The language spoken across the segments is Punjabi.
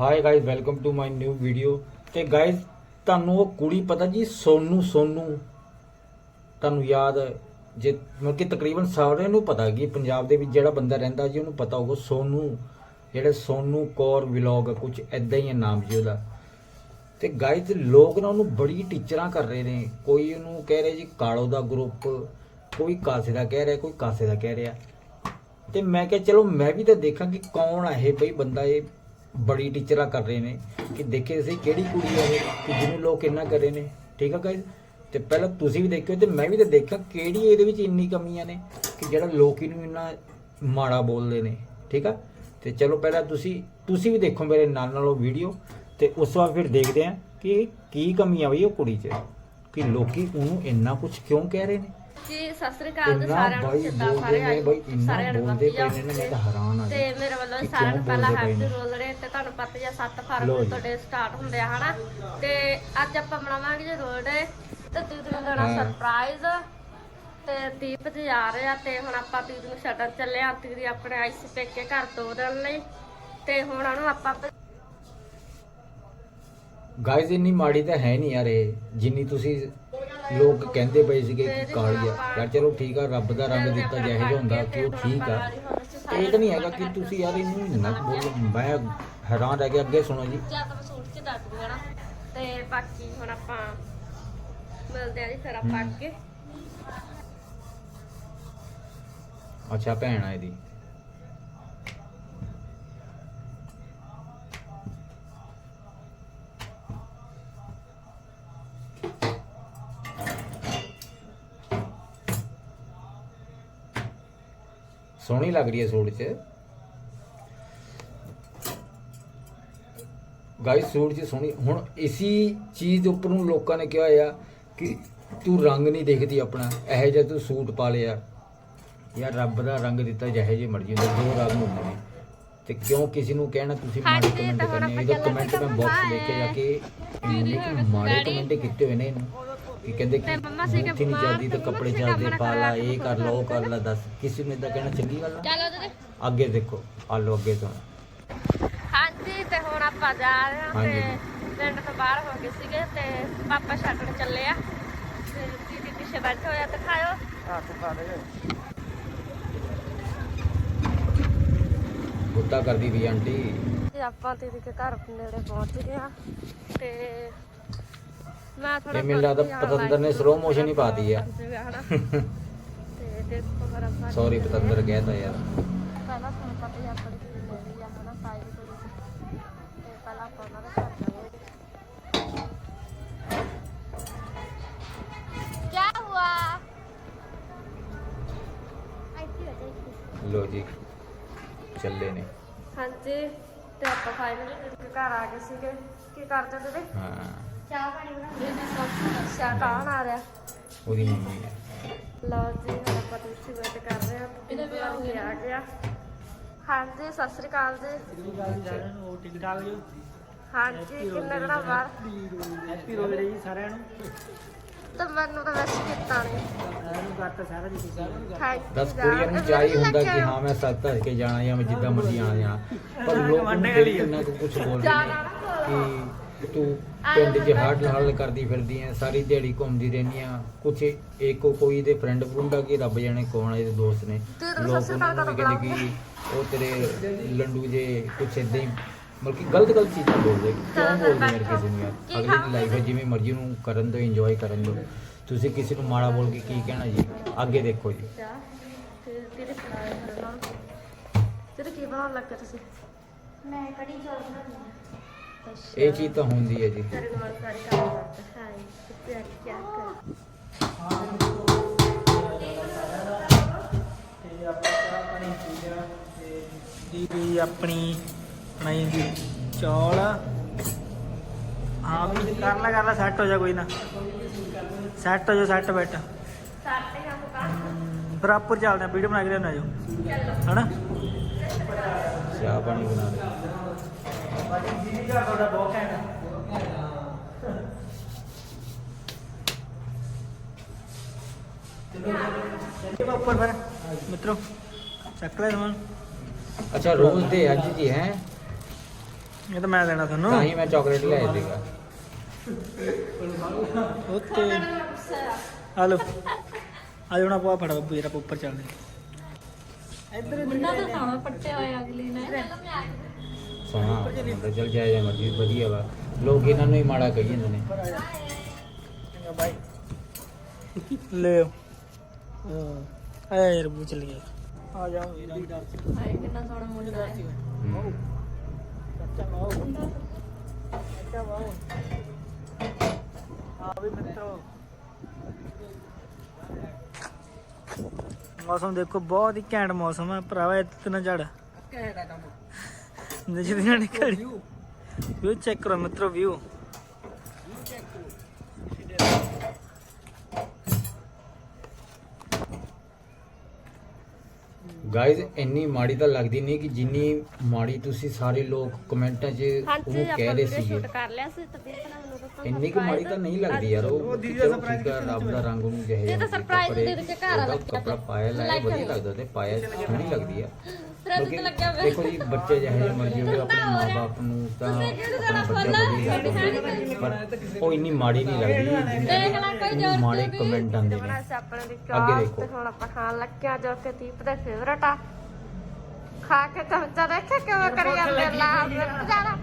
Hi guys welcome to my new video ਤੇ ਗਾਇਜ਼ ਤੁਹਾਨੂੰ ਉਹ ਕੁੜੀ ਪਤਾ ਜੀ, ਸੋਨੂ ਸੋਨੂ। ਤੁਹਾਨੂੰ ਯਾਦ ਜੇ ਮਤਲਬ ਕਿ ਤਕਰੀਬਨ ਸਾਰਿਆਂ ਨੂੰ ਪਤਾ ਕਿ ਪੰਜਾਬ ਦੇ ਵਿੱਚ ਜਿਹੜਾ ਬੰਦਾ ਰਹਿੰਦਾ ਜੀ, ਉਹਨੂੰ ਪਤਾ ਹੋਊਗਾ ਸੋਨੂ। ਜਿਹੜੇ ਸੋਨੂ ਕੌਰ ਵਲੌਗ ਕੁਝ ਐਦਾਂ ਹੀ ਹੈ ਨਾਮ ਜੀ ਉਹਦਾ। ਤੇ ਗਾਇਜ਼ ਲੋਕ ਨਾ ਉਹਨੂੰ ਬੜੀ ਟੀਚਰਾਂ ਕਰ ਰਹੇ ਨੇ। ਕੋਈ ਉਹਨੂੰ ਕਹਿ ਰਿਹਾ ਜੀ, ਕਾਲੋ ਦਾ ਗਰੁੱਪ ਕੋਈ ਕਾਸੇ ਦਾ ਕਹਿ ਰਿਹਾ, ਕੋਈ ਕਾਸੇ ਦਾ ਕਹਿ ਰਿਹਾ। ਤੇ ਮੈਂ ਕਿਹਾ, ਚਲੋ ਮੈਂ ਵੀ ਤਾਂ ਦੇਖਾਂ ਕਿ ਕੌਣ ਆ ਇਹ ਬਈ ਬੰਦਾ, ਇਹ ਬੜੀ ਟੀਚਰਾਂ ਕਰ ਰਹੇ ਨੇ ਕਿ ਦੇਖੇ ਅਸੀਂ ਕਿਹੜੀ ਕੁੜੀ ਹੈ ਇਹ ਕਿ ਜਿਹਨੂੰ ਲੋਕ ਇੰਨਾ ਕਰ ਰਹੇ ਨੇ। ਠੀਕ ਆ ਗਾਇਸ ਤੇ ਪਹਿਲਾਂ ਤੁਸੀਂ ਵੀ ਦੇਖਿਓ ਤੇ ਮੈਂ ਵੀ ਤਾਂ ਦੇਖਿਆ ਕਿਹੜੀ ਇਹਦੇ ਵਿੱਚ ਇੰਨੀ ਕਮੀਆਂ ਨੇ ਕਿ ਜਿਹੜਾ ਲੋਕ ਇਹਨੂੰ ਇੰਨਾ ਮਾੜਾ ਬੋਲਦੇ ਨੇ। ਠੀਕ ਆ? ਤੇ ਚਲੋ ਪਹਿਲਾਂ ਤੁਸੀਂ ਤੁਸੀਂ ਵੀ ਦੇਖੋ ਮੇਰੇ ਨਾਲ ਨਾਲ ਉਹ ਵੀਡੀਓ ਤੇ ਉਸ ਤੋਂ ਬਾਅਦ ਫਿਰ ਦੇਖਦੇ ਹਾਂ ਕਿ ਕੀ ਕਮੀ ਆ ਬਈ ਉਹ ਕੁੜੀ 'ਚ, ਕਿ ਲੋਕੀ ਉਹਨੂੰ ਇੰਨਾ ਕੁਝ ਕਿਉਂ ਕਹਿ ਰਹੇ ਨੇ। ਜੀ ਸਤਿ ਸ੍ਰੀ ਅਕਾਲ ਜੀ ਇੰਨਾ ਸਾਰਿਆਂ ਨੂੰ ਬਾਈ ਜਿੱਦਾਂ ਬੋਲਦੇ ਸਾਰੇ ਨੇ ਆਏ ਬਾਈ ਇੰਨਾ ਸਾਰਿਆਂ ਨੂੰ ਬੋਲਦੇ ਵਧੀਆ ਪਏ ਨੇ ਨਾ, ਮੈਂ ਤਾਂ ਹੈਰਾਨ ਆ ਤੇ ਜੀ। ਮੇਰੇ ਵੱਲੋਂ ਕਿ ਸਾਰਿਆਂ ਨੂੰ ਕਿਉਂ ਪਹਿਲਾਂ ਬੋਲਦੇ ਪਏ ਹੈਪੀ ਨੇ। ਰੋਲ ਰੇ ਤੇ ਤੁਹਾਨੂੰ ਪਤਾ ਹੀ ਆ 7 ਲਓ ਫਰਵਰੀ ਜੀ। ਤੁਹਾਡੇ ਸਟਾਰਟ ਹੁੰਦੇ ਆ ਹਨਾ ਤੇ ਅੱਜ ਆਪਾਂ ਬਣਾਵਾਂਗੇ ਜੀ ਰੋਲ ਰੇ ਤੇ ਦੀਦੀ ਨੂੰ ਦੇਣਾ ਹਾਂ। ਸਰਪ੍ਰਾਈਜ਼ ਤੇ ਦੀਪ ਜੀ ਆ ਰਹੇ ਆ ਤੇ ਹੁਣ ਆਪਾਂ ਦੀਦੀ ਨੂੰ ਛੱਡਣ ਚੱਲੇ ਆ ਆਪਣੇ ਆਈ ਸੀ ਪੇਕੇ ਘਰ ਤੋਰਨ ਲਈ ਤੇ ਹੁਣ ਉਹਨੂੰ ਆਪਾਂ ਗਾਇਜ਼ ਇੰਨੀ ਮਾੜੀ ਤਾਂ ਹੈ ਨਹੀਂ ਯਾਰ ਇਹ ਜਿੰਨੀ ਤੁਸੀਂ ਲੋਕ ਕਹਿੰਦੇ ਪਏ ਸੀਗੇ ਕਿ ਕਾਲੀ ਆ। ਯਾਰ ਚਲੋ ਠੀਕ ਆ ਰੱਬ ਦਾ ਰੰਗ ਦਿੱਤਾ ਜਿਹੋ ਜਿਹਾ ਹੁੰਦਾ ਕਿ ਉਹ ਠੀਕ ਆ। ਇਹ ਤਾਂ ਨਹੀਂ ਹੈਗਾ ਕਿ ਤੁਸੀਂ ਯਾਰ ਇਹਨੂੰ ਕੁ ਬੋਲੋ। ਮੈਂ ਹੈਰਾਨ ਰਹਿ ਗਿਆ ਅੱਗੇ ਸੁਣੋ ਜੀ। ਜਾਂ ਤਾਂ ਮੈਂ ਸੂਟ ਚ ਦੱਸ ਦੂੰਗਾ ਨਾ ਤੇ ਬਾਕੀ ਹੁਣ ਆਪਾਂ ਮਿਲਦੇ ਆ ਜੀ ਫਿਰ ਆਪਾਂ ਅੱਗੇ। ਅੱਛਾ ਭੈਣ ਆ ਇਹਦੀ। ਸੋਹਣੀ ਲੱਗ ਰਹੀ ਹੈ ਸੂਟ 'ਚ। ਗਾਇਸ ਸੂਟ 'ਚ ਸੋਹਣੀ ਹੁਣ ਇਸੀ ਚੀਜ਼ ਉੱਪਰ ਨੂੰ ਲੋਕਾਂ ਨੇ ਕਿਹਾ ਆ ਕਿ ਤੂੰ ਰੰਗ ਨਹੀਂ ਦੇਖਦੀ ਆਪਣਾ ਇਹੋ ਜਿਹਾ ਤੂੰ ਸੂਟ ਪਾ ਲਿਆ। ਯਾਰ ਰੱਬ ਦਾ ਰੰਗ ਦਿੱਤਾ ਜਿਹੇ ਜੇ ਮਰਜ਼ੀ ਹੁੰਦੇ ਦੋ ਰੰਗ ਹੁੰਦੇ ਨੇ। ਤੇ ਕਿਉਂ ਕਿਸੇ ਨੂੰ ਕਹਿਣਾ ਤੁਸੀਂ ਮਾੜੇ ਕਮੈਂਟ ਕਰਨੇ ਇਹਦਾ ਕਮੈਂਟ ਮੈਂ ਬਾਕਸ ਦੇਖ ਕੇ ਜਾ ਕੁ ਮਾੜੇ ਕਮੈਂਟ ਕੀਤੇ ਹੋਏ ਨੇ ਇਹਨੂੰ। ਕਿ ਕਹਿੰਦੇ ਕਿ ਤੇ ਮੰਮਾ ਨਹੀਂ ਚੱਲਦੀ ਤੇ ਤੇ ਕੱਪੜੇ ਸੀਗਾ ਪਾ ਲਾ ਇਹ ਕਰ ਲਾ ਉਹ ਕਰ ਲਾ ਦੱਸ ਕਿਸੇ ਨੂੰ ਇਦਾਂ ਕਹਿਣਾ ਚੰਗੀ ਗੱਲ ਆ? ਚਲੋ ਅੱਗੇ ਦੇਖੋ ਆ ਲੋ ਅੱਗੇ ਤੋਂ। ਹਾਂਜੀ ਤੇ ਹੁਣ ਆਪਾਂ ਜਾ ਰਹੇ ਹਾਂ। ਤੇ ਪਿੰਡ ਤੋਂ ਬਾਹਰ ਹੋ ਗਏ ਸੀਗੇ ਤੇ ਪਾਪਾ ਛੱਡਣ ਚੱਲੇ ਆ। ਤੇ ਦੀਦੀ ਪਿੱਛੇ ਬੈਠੇ ਹੋਇਆ ਤੇ ਖਾਇਓ ਗੁੱਤਾ ਕਰਦੀ ਵੀ ਆਂਟੀ। ਤੇ ਆਪਾਂ ਦੀਦੀ ਦੇ ਘਰ ਨੇੜੇ ਪਹੁੰਚ ਗਏ ਆ ਤੇ ਮੈਂ ਥੋੜਾ ਲੱਗਦਾ ਪਤੰਦਰ ਨੇ ਸਲੋ ਮੋਸ਼ਨ ਹੀ ਪਾਤੀ ਆ। ਸੌਰੀ ਪਤੰਦਰ ਕਹਿਤਾ ਯਾਰ। ਪਹਿਲਾਂ ਤੇ ਆਪਾਂ ਉਹਨਾਂ ਦਾ ਘਰ ਆ ਗਏ ਸੀਗੇ। ਕੀ ਕਰਦੇ ਤੁਸੀਂ? ਹਾਂ। ਚਾਹ ਪਾਣੀ ਬਣਾ ਅੱਛਾ ਕੌਣ ਆ ਰਿਹਾ ਉਹਦੀ ਮੰਮੀ ਹੈ ਲਓ ਜੀ ਹੁਣ ਆਪਾਂ ਤੁਸੀਂ ਵੇਟ ਕਰ ਰਹੇ ਹਾਂ। ਇਹਦੇ ਵੀ ਆ ਗਿਆ। ਹਾਂਜੀ ਸਤਿ ਸ੍ਰੀ ਅਕਾਲ ਜੀ। ਠੀਕ ਠਾਕ ਜੀ ਹਾਂਜੀ ਕਿੰਨੇ ਦਿਨਾਂ ਬਾਅਦ? ਹੈਪੀ ਰੋਜ਼ ਜੀ ਸਾਰਿਆਂ ਨੂੰ। ਤੇ ਮੈਨੂੰ ਤਾਂ ਵੈਸੇ ਕੀਤਾ ਨਹੀਂ ਸਾਰਿਆਂ ਨੂੰ ਕਰਤਾ ਸਾਰਾ ਜੀ ਤੁਸੀਂ ਥੈਂਕ ਦਸ ਕੁੜੀਆਂ ਨੂੰ ਚਾਹੀ ਹੁੰਦਾ ਕਿ ਹਾਂ? ਮੈਂ ਸੱਤ ਧਰ ਕੇ ਜਾਣਾ ਜਾਂ ਮੈਂ ਜਿੱਦਾਂ ਮਰਜ਼ੀ ਆਣਾ ਜਾਣਾ ਪਰ ਲੋਕ ਨੂੰ ਦੇਖ ਕੇ ਇੰਨਾ ਕੁ ਕੁਝ ਬੋਲਦੇ ਨੇ ਕਿ ਤੂੰ ਪਿੰਡ 'ਚ ਹੱਡ ਹੱਲ ਕਰਦੀ ਫਿਰਦੀ ਐ ਸਾਰੀ ਦਿਹਾੜੀ ਘੁੰਮਦੀ ਰਹਿੰਦੀ ਆ। ਕੁਛ ਇੱਕ ਕੋਈ ਦੇ ਫਰੈਂਡ ਫਰੁੰਡਾ ਕੀ ਰੱਬ ਜਾਣੇ ਕੌਣ ਆ ਇਹਦੇ ਦੋਸਤ ਨੇ। ਲੋਕ ਉਹਨਾਂ ਨੂੰ ਵੀ ਕਹਿੰਦੇ ਕਿ ਉਹ ਤੇਰੇ ਲੰਡੂ ਜੇ ਕੁਛ ਹੀ ਮਤਲਬ ਕਿ ਗਲਤ ਗਲਤ ਚੀਜ਼ਾਂ ਬੋਲਦੇ। ਕਿਉਂ ਬੋਲਦੇ ਯਾਰ ਕਿਸੇ ਨੂੰ ਯਾਰ? ਅਗਲੇ ਦੀ ਲਾਈਫ ਹੈ ਜਿਵੇਂ ਮਰਜ਼ੀ ਨੂੰ ਕਰਨ ਦਿਓ ਇੰਜੋਏ ਕਰਨ ਦਿਓ। ਤੁਸੀਂ ਕਿਸੇ ਨੂੰ ਮਾੜਾ ਬੋਲ ਕੇ ਕੀ ਕਹਿਣਾ ਜੀ? ਅੱਗੇ ਦੇਖੋ ਜੀ। ਤੇਰੇ ਕੀ ਬਣਾਉਣ ਲੱਗੇ ਤੁਸੀਂ? ਮੈਂ ਕੜੀ ਚੌਲ ਬਣਾਉਂਦੀ ਹਾਂ ਅੱਛਾ ਇਹ ਚੀਜ਼ ਤਾਂ ਹੁੰਦੀ ਹੈ ਜੀ। ਦੀ ਵੀ ਆਪਣੀ ਬਣਾਈ ਦੀ ਚੌਲ। ਹਾਂ ਵੀ ਕਰ ਲੈ ਕਰ ਲੈ ਸੈੱਟ ਹੋ ਜਾ ਕੋਈ ਨਾ। ਸੈੱਟ ਹੋ ਜਾ ਸੈੱਟ ਬੈਠ। ਆਪਰ ਚੱਲਦੇ ਆ ਵੀਡੀਓ ਬਣਾ ਕੇ ਲਿਆਉਣਾ ਜੋ। ਹਨਾ? ਚਾਹ ਪਾਣੀ ਬਣਾ ਲੈ ਜੀ ਦਾ ਤੁਹਾਡਾ ਬਹੁਤ ਹੈ। ਚੱਲੀਏ ਉੱਪਰ ਫਿਰ ਮਿੱਤਰੋ ਚੱਕ ਲੈ ਸਮਾਨ। ਅੱਛਾ ਰੋਜ਼ ਦੇ ਅੱਜ ਜੀ ਹੈ। ਇਹ ਤਾਂ ਮੈਂ ਦੇਣਾ ਤਾਂ ਤੁਹਾਨੂੰ ਹੀ ਮੈਂ ਚਾਕਲੇਟ ਲਿਆਇਆ ਸੀਗਾ। ਓਕੇ। ਹਲੋ ਆ ਜਾਣਾ ਪਾ ਫੜਾ ਬੱਬੂ ਜਰਾ ਉੱਪਰ ਚੱਲਦੇ ਇੱਧਰ ਅਗਲੀ ਨੇ? ਸੋਹਣਾ ਮਤਲਬ ਚਲ ਜਾਇਆ ਜਾ ਮਰਜ਼ੀ ਵਧੀਆ ਵਾ। ਲੋਕ ਇਹਨਾਂ ਨੂੰ ਹੀ ਮਾੜਾ ਕਹੀ ਜਾਂਦੇ ਨੇ। ਚੰਗਾ ਬਾਈ ਲੈ ਆ ਯਾਰ ਬੂ ਚੱਲ ਗਿਆ ਆ ਜਾ ਵੀਰਾ ਹਾਏ ਕਿੰਨਾ ਸੋਹਣਾ ਮੁੰਡਾ ਹੈ। ਹਮ। ਚਾਚਾ ਵਾਓ ਚਾਚਾ ਵਾਓ ਆ ਵੀ ਮਿੱਤਰੋ ਮੌਸਮ ਦੇਖੋ ਬਹੁਤ ਹੀ ਘੈਂਟ ਮੌਸਮ ਹੈ। ਭਰਾਵਾ ਇੱਥੇ ਨਾ ਜੜ ਘੈਂਟ ਆ ਕੰਮ। ਨਜ਼ਰ ਨਹੀਂ ਨਿਕਲ ਵਿਊ ਚੈੱਕ ਕਰੋ ਮਿੱਤਰੋ ਵਿਊ ਗਾਇਜ਼ ਇੰਨੀ ਮਾੜੀ ਤਾਂ ਲੱਗਦੀ ਨਹੀਂ ਕਿ ਜਿੰਨੀ ਮਾੜੀ ਤੁਸੀਂ ਸਾਰੇ ਲੋਕ ਕਮੈਂਟਾਂ 'ਚ ਹਾਂਜੀ ਉਹ ਕਹਿ ਆਪਾਂ ਰਹੇ ਵੀਡੀਓ ਸੀਗੇ। ਸ਼ੂਟ ਕਰ ਲਿਆ ਸੀ ਤਬੀਅਤ ਭਰਾ ਨੂੰ ਦੱਸੋ ਇੰਨੀ ਕੁ ਮਾੜੀ ਤਾਂ ਨਹੀਂ ਲੱਗਦੀ ਯਾਰ ਉਹ ਉਹ ਦੀਦੀ ਦਾ ਚਲੋ ਠੀਕ ਆ, ਰੱਬ ਦਾ ਰੰਗ ਉਹਨੂੰ ਜਿਹੇ ਇਹ ਤਾਂ surprise ਦੀਦੀ ਦੇ ਘਰ ਵਾਲਾ ਕੱਪੜਾ ਪਾਇਆ ਲਾਇਆ ਵਧੀਆ। ਲੱਗਦਾ ਤੇ ਪਾਇਆ ਸੋਹਣੀ ਲੱਗਦੀ ਆ। ਫਿਰ ਕਿਉਂਕਿ ਤੇ ਲੱਗਿਆ ਹੋਇਆ। ਦੇਖੋ ਜੀ ਬੱਚੇ ਜਿਹੇ ਜਿਹੇ ਮਰਜ਼ੀ ਹੋਵੇ ਆਪਣੇ ਮਾਪੇ ਨੂੰ ਤਾਂ ਆਪਣਾ ਬੱਚਾ? ਵਧੀਆ ਲੱਗਦਾ। ਪਰ ਉਹ ਇੰਨੀ ਮਾੜੀ ਨਹੀਂ ਲੱਗਦੀ ਦੇਖ ਲੈ ਕੋਈ ਜਿੰਨੀ ਜ਼ੋਰ ਮਾੜੇ ਕਮੈਂਟ ਆਉਂਦੇ ਬਣਾ ਨੇ ਸੀ ਆਪਣੇ ਦੀ ਅੱਗੇ ਚਾਹ ਦੇਖੋ। ਤੇ ਹੁਣ ਆਪਾਂ ਖਾਣ ਲੱਗਿਆ ਜੋ ਕਿ ਦੀਪ ਦਾ ਫੇਵਰਟ ਆ ਖਾ ਕੇ ਚਮਚਾ ਦੇਖੇ ਕਿਵੇਂ ਕਰੀ ਜਾਂਦੇ ਲਾ ਮਿਰਚ ਜ਼ਿਆਦਾ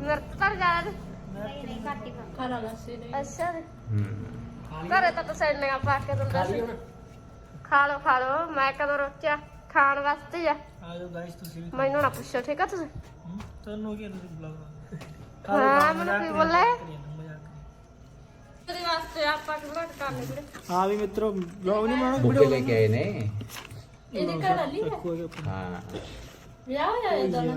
ਮਿਰਚ ਤਾਂ ਜ਼ਿਆਦਾ ਨੀ। ਨਹੀਂ ਨਹੀਂ ਘੱਟ ਹੀ ਖਾ ਖਾਣਾ ਲੱਸੇ ਨੇ ਅੱਛਾ। ਘਰੇ ਤਾਂ ਤੁਸੀਂ ਇੰਨੀਆਂ ਪਾ ਕੇ ਦਿੰਦੇ ਸੀ। ਖਾ ਲਓ ਖਾ ਲਓ। ਮੈਂ ਕਦੋਂ ਰੋਕਿਆ? ਖਾਣ ਵਾਸਤੇ ਆ। ਆ ਜਾਓ ਗਾਇਸ ਤੁਸੀਂ ਵੀ ਮੈਨੂੰ ਨਾ ਪੁੱਛੋ ਠੀਕ ਆ ਤੁਸੀਂ? ਤੁਹਾਨੂੰ ਕੀ ਬਲੌਗ ਹਾਂ, ਮੈਨੂੰ ਕੀ ਬੋਲੇ? ਤੇਰੇ ਵਾਸਤੇ ਆਪਾਂ ਕਿਹੜਾ ਕਰਨੇ ਵੀਰੇ ਹਾਂ ਵੀ ਮਿੱਤਰੋ ਬਲੌਗ ਨਹੀਂ ਬਣਾਉਣਾ। ਬੁੱਕੇ ਲੈ ਕੇ ਆਏ ਨੇ। ਇਹਦੇ ਘਰ ਵਾਲੀ ਹੈ? ਕੋਈ ਆਪਣਾ ਹਾਂ। ਵਿਆਹ ਹੋਇਆ ਇਹਦਾ ਨਾ?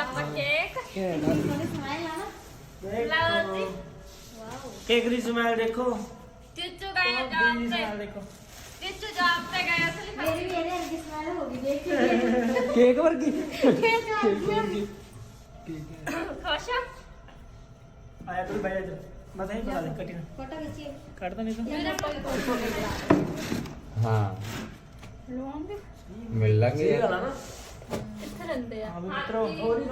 ਆਪਾਂ ਕੇਕ ਥੋੜੀ ਸਮਾਈਲ ਆ ਨਾ ਲਓ ਜੀ। ਕੇਕ ਦੀ ਸਮੈਲ ਦੇਖੋ। ਚਿੱਚੂ ਗਏ ਦੀ ਜਾਮ ਤੇ। ਸਮੈਲ ਦੇਖੋ। ਚਿੱਚੂ ਜਾਮ ਤੇ ਗਏ ਅਸਲੀ ਮੇਰੀ ਵੀ ਇਹਦੇ ਵਰਗੀ ਸਮਾਈਲ ਹੋ ਗਈ ਦੇਖ ਕੇ। ਕੇਕ ਵਰਗੀ? ਖੁਸ਼ ਆ ਆਇਆ ਤੂੰ ਬੈਠ ਜਾ ਮੈਂ ਤਾਂ ਹੀ ਬਣਾ ਦੇ ਕੱਟੀ ਨਾ ਫੋਟੋ ਖਿੱਚੀ। ਕੱਢ ਤਾਂ ਨਹੀਂ ਤਾਂ। ਮੇਰੇ ਕੋਈ ਕੋਈ ਹਾਂ। ਲਵਾਂਗੇ। ਮਿਲ ਲਾਂਗੇ। ਯਾਰ। ਕਿੱਥੇ ਰਹਿੰਦੇ ਆ। ਹਾਂ ਵੀ ਮਿੱਤਰੋ ਹੋਰ ਹੀ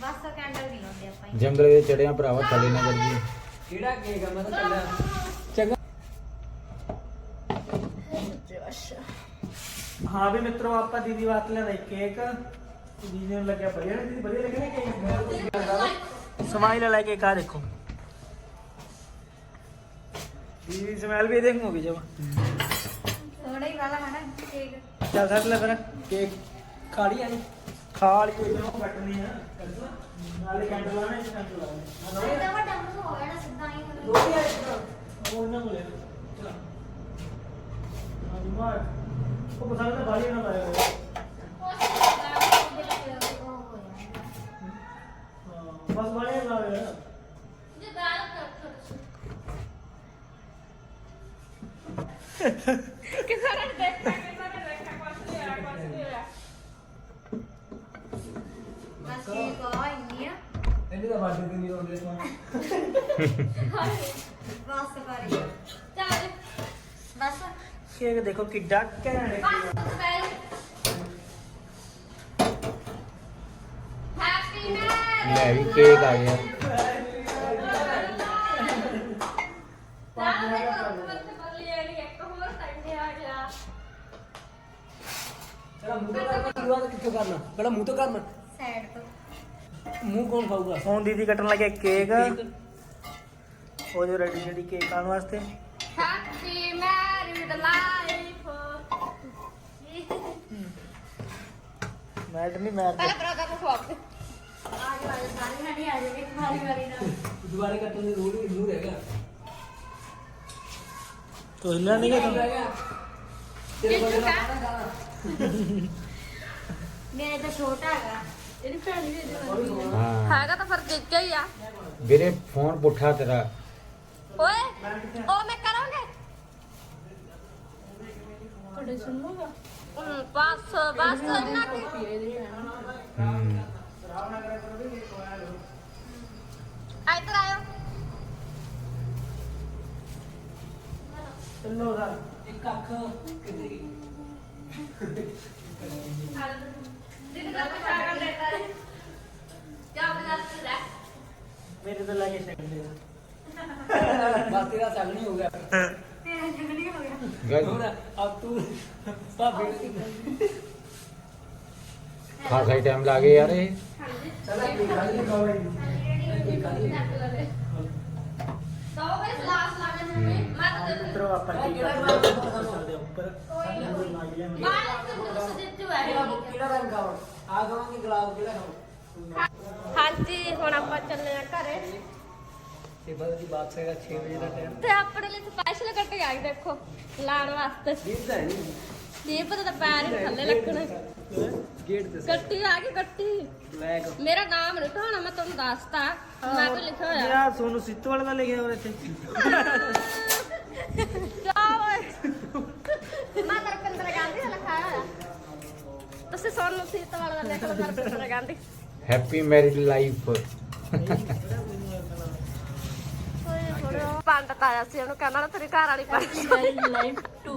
ਬਸ ਕੈਂਡਲ ਨਹੀਂ ਲਾਉਂਦੇ ਆਪਾਂ ਹੀ। ਜੰਗਲ ਦੇ ਚੜਿਆ ਭਰਾਵਾ ਥੱਲੇ ਨਾ ਜੀ ਕਿਹੜਾ ਕੇਕ ਆ? ਮੈਂ ਤਾਂ ਚੱਲਿਆ। ਚੰਗਾ। ਹਾਂ ਵੀ ਮਿੱਤਰੋ ਆਪਾਂ ਦੀਦੀ ਵਾਸਤੇ ਲਿਆਂਦਾ ਇੱਕ ਕੇਕ ਦੀਦੀ ਨੂੰ ਲੱਗਿਆ ਵਧੀਆ। ਨਾ ਦੀਦੀ ਵਧੀਆ। ਲੱਗਿਆ ਕੇਕ ਸਮਾਈਲ ਲੈ ਕੇ ਕਾ ਦੇਖੋ। ਦੀਦੀ ਸਮੈਲ ਵੀ ਦੇਖੋ ਵੀ ਜਮਾ। ਥੋੜਾ ਹੀ ਵਾਲਾ ਹੈ ਨਾ ਕੇਕ ਚੱਲ ਸੱਟ ਲੈ ਫਿਰ ਕੇਕ ਖਾਲੀ ਆ ਨੀ ਖਾ ਲਈ ਕੋਈ ਨਾ ਕੱਟਣੀ ਆ। ਨਾਲੇ ਕੈਂਡਲ ਲਾਣਾ ਇਸ ਕੈਂਡਲ ਲਾਣਾ ਇਹ ਤਾਂ ਵੱਡਾ ਮੂੰਹ ਹੋ ਗਿਆ ਨਾ ਸਿੱਧਾ ਹੀ ਮਤਲਬ ਰੋਟੀ ਆ ਇੱਕ। ਉਹ ਨਾ ਬੋਲੇ ਚਲਾ। ਹਾਂ ਜੁਮਾਰ ਉਹ ਪਸੰਦ ਤਾਂ ਬਾਲੀ ਨਾ ਪਾਇਆ ਹੋਇਆ ਉਹ ਹੋ ਜਾਏਗਾ ਹਾਂ ਬਸ ਬਾਲੀ ਨਾ ਲਾਵੇ ਨਾ ਜੇ ਦਾਲ ਕਰ ਆ ਤਾਂ ਬਾਡੀ ਨਹੀਂ ਸਮਾਂ ਬਸ ਚੱਲ ਬਸ ਕੇਕ ਦੇਖੋ ਕਿੱਡਾ ਘੈਂਟ ਹੈ ਹੈਪੀ ਮੈਰਿਜ ਲੈ ਵੀ ਕੇਕ ਆ ਗਿਆ ਕਿੱਥੋਂ ਕਰਨਾ? ਪਹਿਲਾਂ ਮੂੰਹ ਤੋਂ ਕਰਨਾ। ਸਾਈਡ ਤੋਂ। ਮੂੰਹ ਕੌਣ ਖਾਊਗਾ? ਹੁਣ ਦੀਦੀ ਕੱਟਣ ਲੱਗੇ ਕੇਕ ਉਹ ਜੋ ਰੈਡੀ ਜਿਹੜੀ ਕੇਕ ਖਾਣ ਵਾਸਤੇ। ਹੈਪੀ ਮੈਰਿਡ ਲਾਈਫ ਮੈਟ ਨਹੀਂ ਮੈਟ ਪਹਿਲਾਂ ਬਰਾਦਰ ਨੂੰ ਖਵਾ ਦੇ ਆ ਜਾ ਸਾਰੇ ਜਣੇ ਆ ਜਾਵੇ ਵਾਰੀ ਵਾਰੀ ਨਾਲ ਦੁਬਾਰੇ ਕੱਟਣ ਦੀ ਰੂਲ ਹੀ ਜ਼ਰੂਰ ਹੈਗਾ ਤੋ ਹਿੱਲਿਆ ਨਹੀਂ ਗਾ ਤੂੰ? ਤੇਰੇ ਕੋਲ ਨਾ ਮੇਰੇ ਤਾਂ ਛੋਟਾ ਹੈਗਾ ਇਹਦੀ ਭੈਣ ਵੀ ਇਹਦੇ ਨਾਲ ਹਾਂ ਹੈਗਾ ਤਾਂ ਫਿਰ ਜਿੱਕੇ ਹੀ ਆ ਵੀਰੇ ਫੋਨ ਪੁੱਠਾ ਤੇਰਾ ਓਏ ਉਹ ਮੈਂ ਕਰਾਂਗੇ ਤੁਹਾਡੇ ਸੁਣੂਗਾ ਬਸ ਬਸ ਇੰਨਾ ਕੀ ਹੂੰ ਇੱਧਰ ਆਇਓ ਚੱਲੋ ਸਰ ਇੱਕ ਅੱਖ ਕਿੱਥੇ ਗਈ ਮੇਰੇ ਤੋਂ ਲੱਗੇ ਸਕਦੇ ਬਸ ਤੇਰਾ ਸੰਗ ਨਹੀਂ ਹੋ ਗਿਆ। ਹੁਣ ਅਬ ਤੂੰ ਭਾਬੀ ਨੂੰ ਖਾਸਾ ਹੀ ਟਾਈਮ ਲੱਗੇ ਯਾਰ ਇਹ। ਚਲ ਇੱਕ ਗੱਲ ਨਹੀਂ ਇੱਕ ਗੱਲ ਨਹੀਂ ਮਿੱਤਰੋ ਆਪਾਂ ਕੀ ਕਰਦੇ ਕਿਹੜਾ ਰੰਗ ਆਉਣਾ ਆ ਖਾਵਾਂਗੇ ਗੁਲਾਬ ਕਿਹੜਾ ਖਾਵਾਂ ਹਾਂਜੀ ਹੁਣ ਆਪਾਂ ਚੱਲੇ ਆ ਘਰੇ। ਸੇਵਾ ਦੀ ਬਾਤ ਹੈਗਾ 6 ਵਜੇ ਦਾ ਟਾਈਮ ਤੇ ਆਪਣੇ ਲਈ ਸਪੈਸ਼ਲ ਕੱਟ ਗਿਆ ਦੇਖੋ ਲਾਣ ਵਾਸਤੇ। ਜੀਤ ਹੈ ਨਹੀਂ। ਨਹੀਂ ਪਤਾ ਤਾਂ ਪੈਰ ਹੀ ਥੱਲੇ ਲੱਗਣਾ। ਗੇਟ ਤੇ ਕੱਟੀ ਆ ਗਈ ਕੱਟੀ। ਲੈਗ ਮੇਰਾ ਨਾਮ ਨਹੀਂ ਹੋਣਾ ਮੈਂ ਤੁਹਾਨੂੰ ਦੱਸਤਾ। ਮੈਂ ਕੋਈ ਲਿਖਿਆ ਹੋਇਆ। ਯਾਰ ਸੋਨੂ ਸਿੱਤੂ ਵਾਲਾ ਲਿਖਿਆ ਹੋਇਆ ਇੱਥੇ। ਤੁਸੀਂ ਸੋਨੂੰ ਸੀਤ ਵਾਲਾ ਦਾ ਲਿਖ ਲਓ Darpinder Gandhi happy married life ਪੰਡਤ ਆਇਆ ਸੀ ਉਹਨੂੰ ਕਹਿੰਦਾ ਨਾ ਤੇਰੀ ਘਰ ਵਾਲੀ ਪੰਡਤ ਲਾਈਫ 2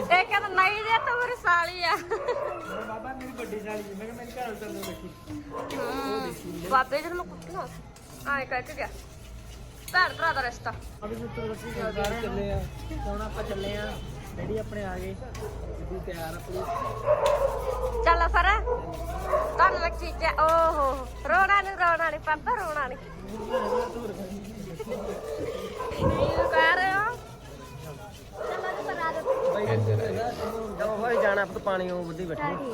ਇਹ ਕਹਿੰਦਾ ਨਹੀਂ ਜੇ ਤੂੰ ਮੇਰੀ ਸਾਲੀ ਆ। ਬਾਬਾ ਮੇਰੀ ਵੱਡੀ ਸਾਲੀ ਮੈਂ ਕਿਹਾ ਮੇਰੇ ਘਰ ਚੱਲ ਦੇਖੀ। ਬਾਬੇ ਜੀ ਨੂੰ। ਕੁੱਟਣਾ ਆਏ ਕਹਿ ਕੇ ਗਿਆ। ਭੈਣ ਭਰਾ ਦਾ ਰਿਸ਼ਤਾ। ਅਭੀ ਵਸੀ ਗੱਲ ਸਾਰੇ ਚੱਲੇ ਆ। ਹੁਣ ਆਪਾਂ ਚੱਲੇ ਆ। ਡੈਡੀ ਆਪਣੇ ਆ ਗਏ। ਗੱਡੀ ਤਿਆਰ ਆ ਪੂਰੀ ਚੱਲ ਫਿਰ ਤੁਹਾਨੂੰ ਇੱਕ ਚੀਜ਼ ਹੈ ਓਹੋ ਰੋਣਾ ਨਹੀਂ ਰੋਣਾ ਨਹੀਂ ਪਾਪਾ ਰੋਣਾ ਨਹੀਂ ਨਹੀਂ ਕਹਿ ਰਹੇ ਹੋ? ਹੋਏ ਜਾਣਾ ਆਪਾਂ ਪਾਣੀ ਉਹ ਬੁੱਢੀ ਬੈਠੀ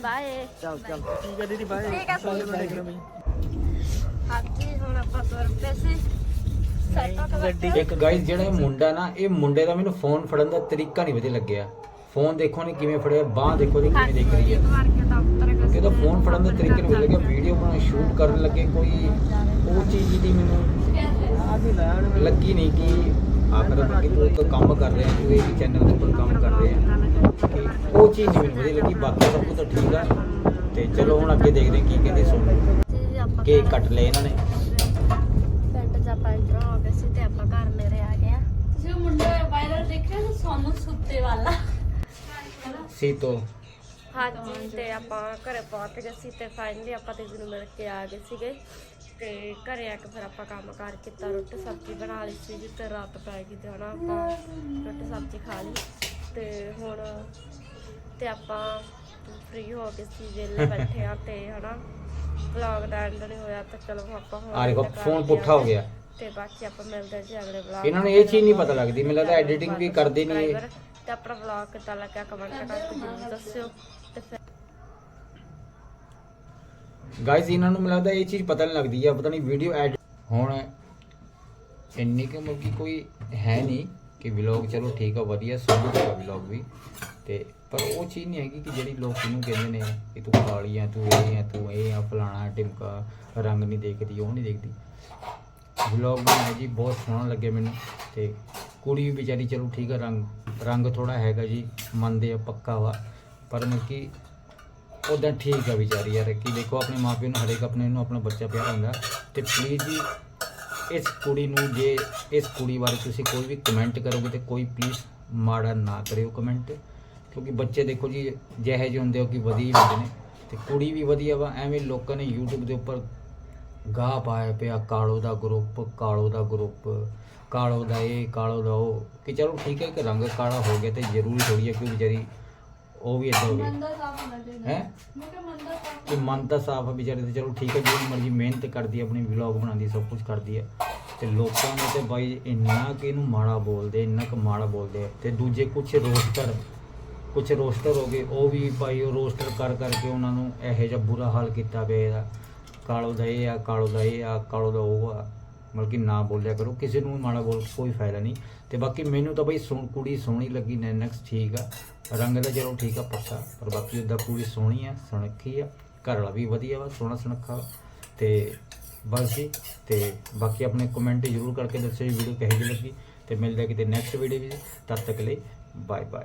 ਬਾਏ। ਚੱਲ ਚੱਲ ਠੀਕ ਹੈ ਦੀਦੀ ਬਾਏ। ਠੀਕ ਹੈ। ਬਈ ਹਾਂਜੀ ਹੁਣ ਆਪਾਂ ਤੁਰ ਪਏ ਸੀ। ਗੱਡੀ ਇੱਕ ਗਾਇਸ ਜਿਹੜਾ ਇਹ ਮੁੰਡਾ ਨਾ ਇਹ ਮੁੰਡੇ ਦਾ ਮੈਨੂੰ ਫੋਨ ਫੜਨ ਦਾ ਤਰੀਕਾ ਨਹੀਂ ਵਧੀਆ ਲੱਗਿਆ। ਫੋਨ ਦੇਖੋ ਨੇ ਕਿਵੇਂ ਫੜਿਆ ਬਾਹ ਦੇਖੋ ਦੀ ਕਿਵੇਂ ਦੇਖ ਰਹੀ ਹੈ। ਕੇ ਕਿ ਉਹਦਾ ਫੋਨ ਫੜਨ ਦਾ ਤਰੀਕਾ ਨਹੀਂ ਵਧੀਆ ਲੱਗਿਆ ਵੀਡੀਓ ਬਣਾ ਸ਼ੂਟ ਕਰਨ ਲੱਗੇ ਕੋਈ ਉਹ ਚੀਜ਼ ਦੀ ਮੈਨੂੰ ਆ ਲੱਗੀ ਨਹੀਂ ਕਿ ਆਖਰ ਕਿ ਤੂੰ ਇੱਕ ਕੰਮ ਕਰ ਰਿਹਾ ਤੂੰ ਇਹ ਚੈਨਲ ਦੇ ਉੱਪਰ ਕੰਮ ਕਰ ਰਿਹਾ ਕਿ ਉਹ ਚੀਜ਼ ਮੈਨੂੰ ਵਧੀਆ ਲੱਗੀ ਬਾਕੀ ਸਭ ਕੁਝ ਤਾਂ ਠੀਕ ਆ। ਤੇ ਚਲੋ ਹੁਣ ਅੱਗੇ ਦੇਖਦੇ ਕੀ ਕਹਿੰਦੇ ਸੁਣ ਕੇਕ ਕੱਟ ਲਏ ਇਹਨਾਂ ਨੇ ਪਿੰਡ ਚ ਆਪਾਂ ਇੰਟਰ ਹੋ ਗਏ ਸੀ ਤੇ ਆਪਾਂ ਘਰ ਮੇਰੇ ਆ ਗਏ ਆ ਤੁਸੀਂ ਉਹ ਮੁੰਡਾ ਵਾਇਰਲ ਦੇਖਿਆ ਸੀ ਸੋਨੂੰ ਸੁੱਤੇ ਵਾਲਾ। ਸੀਤੋ। ਹਾਂਜੀ ਤੇ ਆਪਾਂ ਘਰੇ ਪਹੁੰਚ ਗਏ ਸੀ ਤੇ ਫਾਈਨਲੀ ਆਪਾਂ ਤੇ ਨੂੰ ਮਿਲ ਕੇ ਆ ਗਏ ਸੀਗੇ ਤੇ ਘਰੇ ਆ ਕੇ ਫਿਰ ਆਪਾਂ ਕੰਮ ਕਾਰ ਕੀਤਾ ਰੋਟੀ ਸਬਜ਼ੀ ਬਣਾ ਲਈ ਸੀ ਤੇ ਰਾਤ ਪੈ ਗਈ ਤੇ ਹੁਣ ਆਪਾਂ ਰੋਟੀ ਸਬਜ਼ੀ ਖਾ ਲਈ। ਤੇ ਹੁਣ ਤੇ ਆਪਾਂ ਫ੍ਰੀ ਹੋ ਕੇ ਸੀ ਵਿਹਲੇ ਬੈਠੇ ਆ ਤੇ ਹਨਾ ਵਲੌਗ ਦਾ ਐਂਡ ਨਹੀਂ ਹੋਇਆ ਤਾਂ ਚਲੋ ਆਪਾਂ ਹੁਣ ਆ ਦੇਖੋ ਫੋਨ। ਪੁੱਠਾ ਹੋ ਗਿਆ। ਤੇ ਬਾਕੀ ਆਪਾਂ ਮਿਲਦੇ ਹਾਂ ਜੀ ਅਗਲੇ ਵਲੌਗ ਇਹਨਾਂ ਨੂੰ ਇਹ ਚੀਜ਼ ਨਹੀਂ ਪਤਾ ਲੱਗਦੀ ਮੈਨੂੰ ਲੱਗਦਾ ਐਡੀਟਿੰਗ ਵੀ ਕਰਦੇ ਨਹੀਂ ਇਹ। ਤੇ ਆਪਣਾ ਵਲੌਗ ਕਿੱਦਾਂ ਲੱਗਿਆ ਕਮੈਂਟ ਕਰਕੇ ਜ਼ਰੂਰ ਦੱਸਿਓ। ਤੇ ਫਿਰ ਗਾਇਸ ਇਹਨਾਂ ਨੂੰ ਮੈਨੂੰ ਲੱਗਦਾ ਇਹ ਚੀਜ਼ ਪਤਾ ਨਹੀਂ ਲੱਗਦੀ ਆ ਪਤਾ ਨਹੀਂ ਵੀਡੀਓ ਐਡ ਹੁਣ ਇੰਨੀ ਕਿ ਕਿ ਕੋਈ ਹੈ ਨਹੀਂ ਕਿ ਵਲੌਗ ਚਲੋ ਠੀਕ ਆ ਵਧੀਆ ਸੋਹਣਾ ਵਲੌਗ ਵੀ। ਤੇ ਪਰ ਉਹ ਚੀਜ਼ ਨਹੀਂ ਹੈਗੀ ਕਿ ਜਿਹੜੀ ਲੋਕ ਇਹਨੂੰ ਕਹਿੰਦੇ ਨੇ ਕਿ ਤੂੰ ਕਾਲੀ ਆ ਤੂੰ ਇਹ ਆ ਤੂੰ ਇਹ ਆ ਫਲਾਣਾ ਟਿਮਕਾ ਰੰਗ ਨਹੀਂ ਦੇਖਦੀ ਉਹ ਨਹੀਂ ਦੇਖਦੀ। ਵਲੌਗ ਬਣਾਇਆ ਜੀ, ਬਹੁਤ ਸੋਹਣਾ ਲੱਗਿਆ ਮੈਨੂੰ ਤੇ ਕੁੜੀ ਵੀ ਵਿਚਾਰੀ ਚਲੋ ਠੀਕ ਆ, ਰੰਗ ਰੰਗ ਥੋੜਾ ਹੈਗਾ ਜੀ, ਮੰਨਦੇ ਆ ਪੱਕਾ ਵਾ, ਪਰ ਮਤਲਬ ਕਿ ਉਦਾਂ ਠੀਕ ਆ ਵਿਚਾਰੀ ਯਾਰ, ਕਿ ਦੇਖੋ ਆਪਣੇ ਮਾਪਿਆਂ ਨੂੰ ਹਰੇਕ ਆਪਣੇ ਨੂੰ ਆਪਣਾ ਬੱਚਾ ਪਿਆਰਾ ਹੁੰਦਾ ਤੇ ਪਲੀਜ਼ ਜੀ, ਇਸ ਕੁੜੀ ਨੂੰ ਜੇ ਇਸ ਕੁੜੀ ਬਾਰੇ ਤੁਸੀਂ ਕੋਈ ਵੀ ਕਮੈਂਟ ਕਰੋਗੇ ਤੇ ਕੋਈ ਪਲੀਜ਼ ਮਾੜਾ ਨਾ ਕਰਿਓ ਕਮੈਂਟ ਕਿਉਂਕਿ ਬੱਚੇ ਦੇਖੋ ਜੀ, ਜਿਹੇ ਜਿਹੇ ਹੁੰਦੇ ਹੋ ਕਿ ਵਧੀਆ ਹੀ ਹੁੰਦੇ ਨੇ ਤੇ ਕੁੜੀ ਵੀ ਵਧੀਆ ਵਾ, ਐਵੇਂ ਲੋਕਾਂ ਨੇ YouTube ਦੇ ਉੱਪਰ ਗਾਹ ਪਾਇਆ ਪਿਆ ਕਾਲੋ ਦਾ ਗਰੁੱਪ ਕਾਲੋ ਦਾ ਗਰੁੱਪ ਕਾਲੋ ਦਾ ਇਹ ਕਾਲੋ ਦਾ ਉਹ ਕਿ ਚਲੋ ਠੀਕ ਹੈ ਕਿ ਰੰਗ ਕਾਲਾ ਹੋ ਗਿਆ ਤੇ ਜ਼ਰੂਰੀ ਥੋੜੀ ਹੈ ਕਿ ਵਿਚਾਰੀ ਉਹ ਵੀ ਏਦਾਂ ਹੋ? ਗਈ ਹੈ ਕਿ ਮਨ ਤਾਂ ਸਾਫ਼ ਆ ਵਿਚਾਰੇ ਤੇ ਚਲੋ ਠੀਕ ਹੈ ਜਿਹੜੀ ਮਰਜ਼ੀ ਮਿਹਨਤ ਕਰਦੀ ਹੈ ਆਪਣੀ ਵਲੌਗ ਬਣਾਉਂਦੀ ਹੈ, ਸਭ ਕੁਝ ਕਰਦੀ ਹੈ। ਤੇ ਲੋਕਾਂ ਨੇ ਤੇ ਬਾਈ ਇੰਨਾ ਕਿ ਇਹਨੂੰ ਮਾੜਾ ਬੋਲਦੇ ਇੰਨਾ ਕੁ ਮਾੜਾ ਬੋਲਦੇ ਤੇ ਦੂਜੇ ਕੁਝ ਰੋਸਟਰ ਕੁਝ ਰੋਸਟਰ ਹੋ ਗਏ ਉਹ ਵੀ ਭਾਈ ਉਹ ਰੋਸਟਰ ਕਰ ਕਰਕੇ ਉਹਨਾਂ ਨੂੰ ਇਹੋ ਜਿਹਾ ਬੁਰਾ ਹਾਲ ਕੀਤਾ ਪਿਆ ਇਹਦਾ। ਕਾਲੋ ਦਾ ਇਹ ਆ, ਕਾਲੋ ਦਾ ਇਹ ਆ, ਕਾਲੋ ਦਾ ਉਹ ਆ। ਮਤਲਬ ਕਿ ਨਾ ਬੋਲਿਆ ਕਰੋ, ਕਿਸੇ ਨੂੰ ਵੀ ਮਾੜਾ ਬੋਲ ਕੋਈ ਫਾਇਦਾ ਨਹੀਂ। ਤੇ ਬਾਕੀ ਮੈਨੂੰ ਤਾਂ ਬਈ ਸੁਣ ਕੁੜੀ ਸੋਹਣੀ ਲੱਗੀ ਨੈਨਕਸ ਠੀਕ ਆ। ਰੰਗ ਦਾ ਚਲੋ ਠੀਕ ਆ ਪੱਕਾ ਪਰ ਬਾਕੀ ਉਹਦਾ ਕੁੜੀ ਸੋਹਣੀ ਆ ਸੁਣਖੀ ਆ। ਘਰ ਵਾਲਾ ਵੀ ਵਧੀਆ ਵਾ, ਸੋਹਣਾ ਸੁਣਖਾ ਵਾ। ਤੇ ਬਸ ਜੀ, ਤੇ ਬਾਕੀ ਆਪਣੇ ਕਮੈਂਟ ਜ਼ਰੂਰ ਕਰਕੇ ਦੱਸਿਓ ਵੀਡੀਓ ਕਿਹੋ ਜਿਹੀ ਲੱਗੀ। ਤੇ ਮਿਲਦੇ ਆ ਕਿਤੇ ਨੈਕਸਟ ਵੀਡੀਓ ਵਿੱਚ। ਤਦ ਤੱਕ ਲਈ ਬਾਏ ਬਾਏ